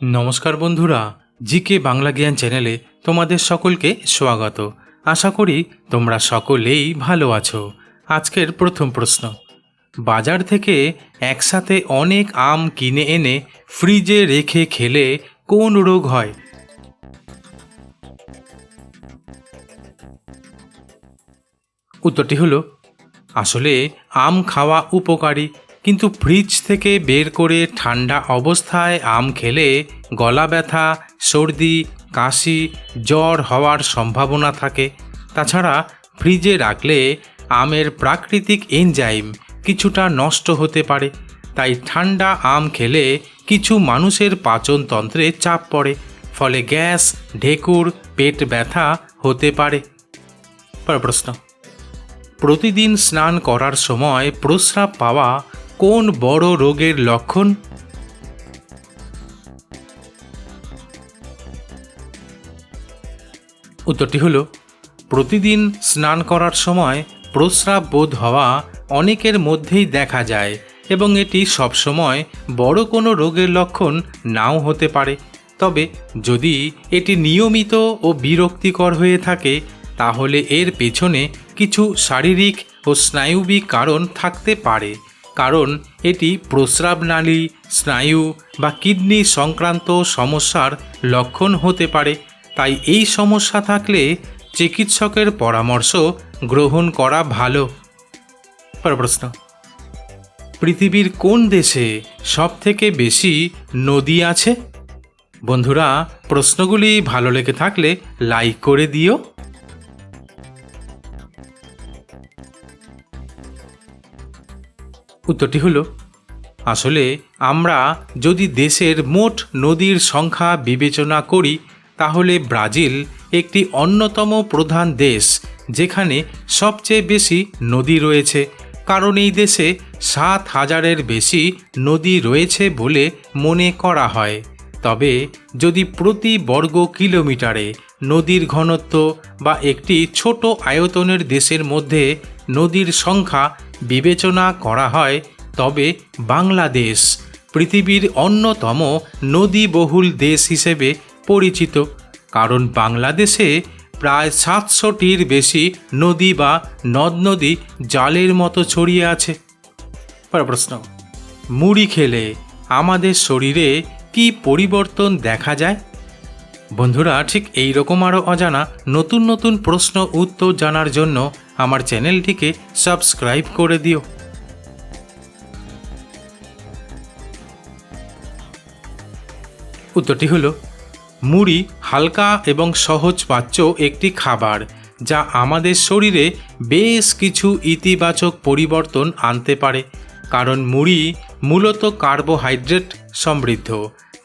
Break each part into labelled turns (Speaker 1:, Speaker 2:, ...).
Speaker 1: নমস্কার বন্ধুরা, জিকে বাংলা জ্ঞান চ্যানেলে তোমাদের সকলকে স্বাগত। আশা করি তোমরা সকলেই ভালো আছো। আজকের প্রথম প্রশ্ন, বাজার থেকে একসাথে অনেক আম কিনে এনে ফ্রিজে রেখে খেলে কোন রোগ হয়? উত্তরটি হলো, আসলে আম খাওয়া উপকারী। কিন্তু ফ্রিজ থেকে বের করে ঠান্ডা অবস্থায় আম খেলে গলা ব্যথা, সর্দি, কাশি, জ্বর হওয়ার সম্ভাবনা থাকে। তাছাড়া ফ্রিজে রাখলে আমের প্রাকৃতিক এনজাইম কিছুটা নষ্ট হতে পারে। তাই ঠান্ডা আম খেলে কিছু মানুষের পাচনতন্ত্রে চাপ পড়ে, ফলে গ্যাস, ঢেকুর, পেট ব্যথা হতে পারে। প্রশ্ন। প্রতিদিন স্নান করার সময় প্রস্রাব পাওয়া কোন বড় রোগের লক্ষণ? উত্তরটি হলো, প্রতিদিন স্নান করার সময় প্রস্রাব বোধ হওয়া অনেকের মধ্যেই দেখা যায় এবং এটি সবসময় বড় কোনো রোগের লক্ষণ নাও হতে পারে। তবে যদি এটি নিয়মিত ও বিরক্তিকর হয়ে থাকে, তাহলে এর পেছনে কিছু শারীরিক ও স্নায়ুবিক কারণ থাকতে পারে। কারণ এটি প্রস্রাবনালী স্নায়ু বা কিডনি সংক্রান্ত সমস্যার লক্ষণ হতে পারে। তাই এই সমস্যা থাকলে চিকিৎসকের পরামর্শ গ্রহণ করা ভালো। প্রশ্ন। পৃথিবীর কোন দেশে সবথেকে বেশি নদী আছে? বন্ধুরা, প্রশ্নগুলি ভালো লেগে থাকলে লাইক করে দিও। উত্তরটি হলো, আসলে আমরা যদি দেশের মোট নদীর সংখ্যা বিবেচনা করি, তাহলে ব্রাজিল একটি অন্যতম প্রধান দেশ, যেখানে সবচেয়ে বেশি নদী রয়েছে। কারণ এই দেশে সাত হাজারের বেশি নদী রয়েছে বলে মনে করা হয়। তবে যদি প্রতি বর্গ কিলোমিটারে নদীর ঘনত্ব বা একটি ছোট আয়তনের দেশের মধ্যে নদীর সংখ্যা বিবেচনা করা হয়, তবে বাংলাদেশ পৃথিবীর অন্যতম নদীবহুল দেশ হিসেবে পরিচিত, কারণ বাংলাদেশে প্রায় সাতশোটির বেশি নদী বা নদ নদী জালের মতো ছড়িয়ে আছে। প্রশ্ন, মুড়ি খেলে আমাদের শরীরে কি পরিবর্তন দেখা যায়? বন্ধুরা, ঠিক এই রকম আরও অজানা নতুন নতুন প্রশ্ন উত্তর জানার জন্য আমার চ্যানেলটিকে সাবস্ক্রাইব করে দিও। উত্তরটি হলো, মুড়ি হালকা এবং সহজ পাচ্য একটি খাবার যা আমাদের শরীরে বেশ কিছু ইতিবাচক পরিবর্তন আনতে পারে, কারণ মুড়ি মূলত কার্বোহাইড্রেট সমৃদ্ধ,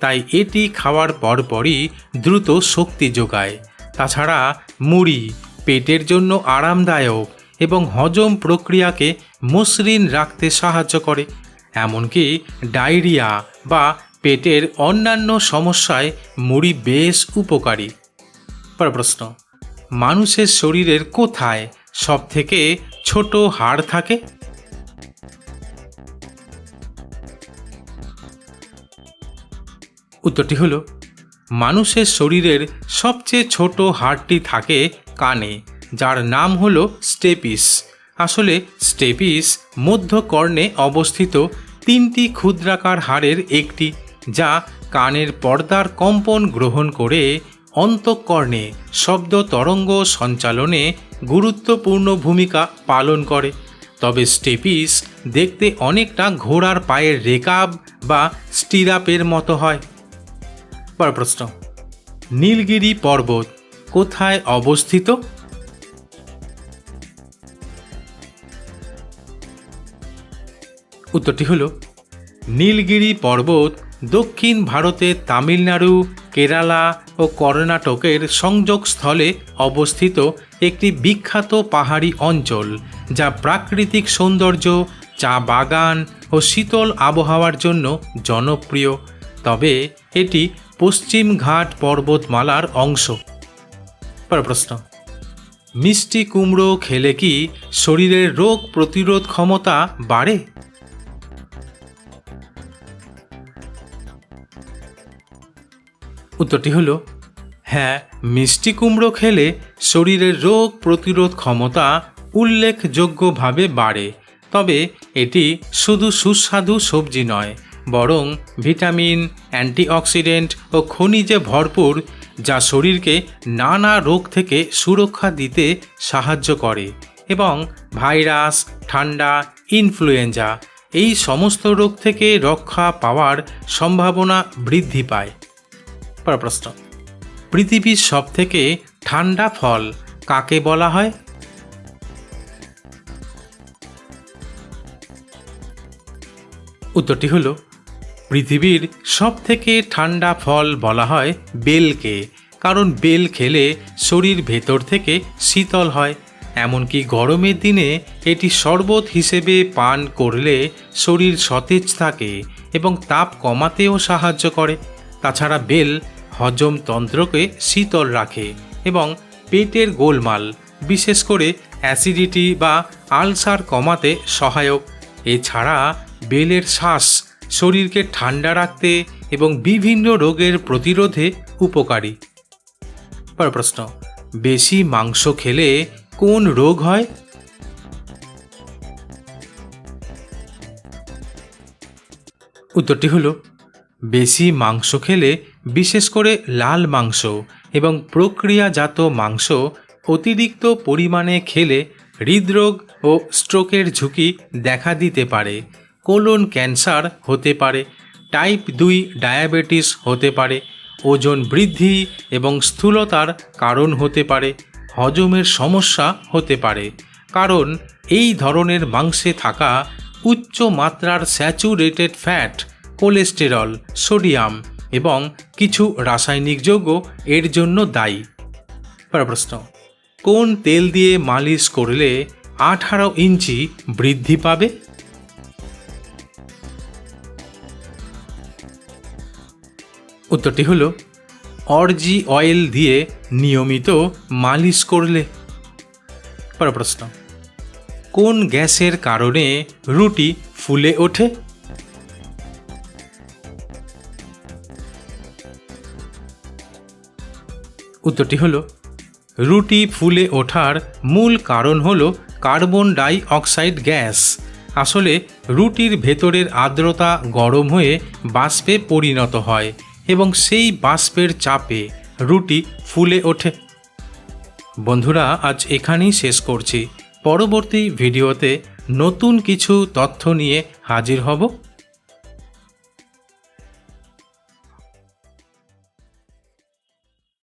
Speaker 1: তাই এটি খাওয়ার পরপরই দ্রুত শক্তি যোগায়। তাছাড়া মুড়ি পেটের জন্য আরামদায়ক এবং হজম প্রক্রিয়াকে মসৃণ রাখতে সাহায্য করে, এমনকি ডায়রিয়া বা পেটের অন্যান্য সমস্যায় মুড়ি বেশ উপকারী। পর প্রশ্ন, মানুষের শরীরের কোথায় সবথেকে ছোট হাড় থাকে? উত্তরটি হলো, মানুষের শরীরের সবচেয়ে ছোট হাড়টি থাকে কানে, যার নাম হলো স্টেপিস। আসলে স্টেপিস মধ্যকর্ণে অবস্থিত তিনটি ক্ষুদ্রাকার হাড়ের একটি, যা কানের পর্দার কম্পন গ্রহণ করে অন্তঃকর্ণে শব্দ তরঙ্গ সঞ্চালনে গুরুত্বপূর্ণ ভূমিকা পালন করে। তবে স্টেপিস দেখতে অনেকটা ঘোড়ার পায়ের রেকাব বা স্টিরাপের মতো হয়। পর প্রশ্ন। নীলগিরি পর্বত কোথায় অবস্থিত? উত্তরটি হলো, নীলগিরি পর্বত দক্ষিণ ভারতের তামিলনাড়ু, কেরালা ও কর্ণাটকের সংযোগস্থলে অবস্থিত একটি বিখ্যাত পাহাড়ি অঞ্চল, যা প্রাকৃতিক সৌন্দর্য, চা বাগান ও শীতল আবহাওয়ার জন্য জনপ্রিয়। তবে এটি পশ্চিম ঘাট পর্বতমালার অংশ। পরের প্রশ্ন। মিষ্টি কুমড়ো খেলে কি শরীরের রোগ প্রতিরোধ ক্ষমতা বাড়ে? উত্তরটি হলো হ্যাঁ মিষ্টি কুমড়ো খেলে শরীরের রোগ প্রতিরোধ ক্ষমতা উল্লেখযোগ্যভাবে বাড়ে, তবে এটি শুধু সুস্বাদু সবজি নয় বরং ভিটামিন, অ্যান্টিঅক্সিডেন্ট ও খনিজে ভরপুর, যা শরীরকে নানা রোগ থেকে সুরক্ষা দিতে সাহায্য করে এবং ভাইরাস, ঠান্ডা, ইনফ্লুয়েঞ্জা এই সমস্ত রোগ থেকে রক্ষা পাওয়ার সম্ভাবনা বৃদ্ধি পায়। প্রশ্ন, পৃথিবীর সবথেকে ঠান্ডা ফল কাকে বলা হয়? উত্তরটি হলো পৃথিবীর সবথেকে ঠান্ডা ফল বলা হয় বেলকে, কারণ বেল খেলে শরীর ভেতর থেকে শীতল হয়। এমনকি গরমের দিনে এটি শরবত হিসেবে পান করলে শরীর সতেজ থাকে এবং তাপ কমাতেও সাহায্য করে। তাছাড়া বেল হজম তন্ত্রকে শীতল রাখে এবং পেটের গোলমাল, বিশেষ করে অ্যাসিডিটি বা আলসার কমাতে সহায়ক। এছাড়া বেলের শ্বাস শরীরকে ঠান্ডা রাখতে এবং বিভিন্ন রোগের প্রতিরোধে উপকারী। পর প্রশ্ন, বেশি মাংস খেলে কোন রোগ হয়? উত্তরটি হলো, বেশি মাংস খেলে বিশেষ করে লাল মাংস এবং প্রক্রিয়াজাত মাংস অতিরিক্ত পরিমাণে খেলে হৃদরোগ ও স্ট্রোকের ঝুঁকি দেখা দিতে পারে। কোলন ক্যান্সার হতে পারে, টাইপ দুই ডায়াবেটিস হতে পারে, ওজন বৃদ্ধি এবং স্থূলতার কারণ হতে পারে, হজমের সমস্যা হতে পারে। কারণ এই ধরনের মাংসে থাকা উচ্চ মাত্রার স্যাচুরেটেড ফ্যাট, কোলেস্টেরল, সোডিয়াম এবং কিছু রাসায়নিক যৌগ এর জন্য দায়ী। প্রশ্ন, কোন তেল দিয়ে মালিশ করলে আঠারো ইঞ্চি বৃদ্ধি পাবে? উত্তরটি হলো, অরজি অয়েল দিয়ে নিয়মিত মালিশ করলে। পরের প্রশ্ন, কোন গ্যাসের কারণে রুটি ফুলে ওঠে? উত্তরটি হলো, রুটি ফুলে ওঠার মূল কারণ হলো কার্বন ডাই অক্সাইড গ্যাস। আসলে রুটির ভেতরের আর্দ্রতা গরম হয়ে বাষ্পে পরিণত হয়। এবং সেই বাষ্পের চাপে রুটি ফুলে ওঠে। বন্ধুরা, আজ এখানেই শেষ করছি। পরবর্তী ভিডিওতে নতুন কিছু তথ্য নিয়ে হাজির হব।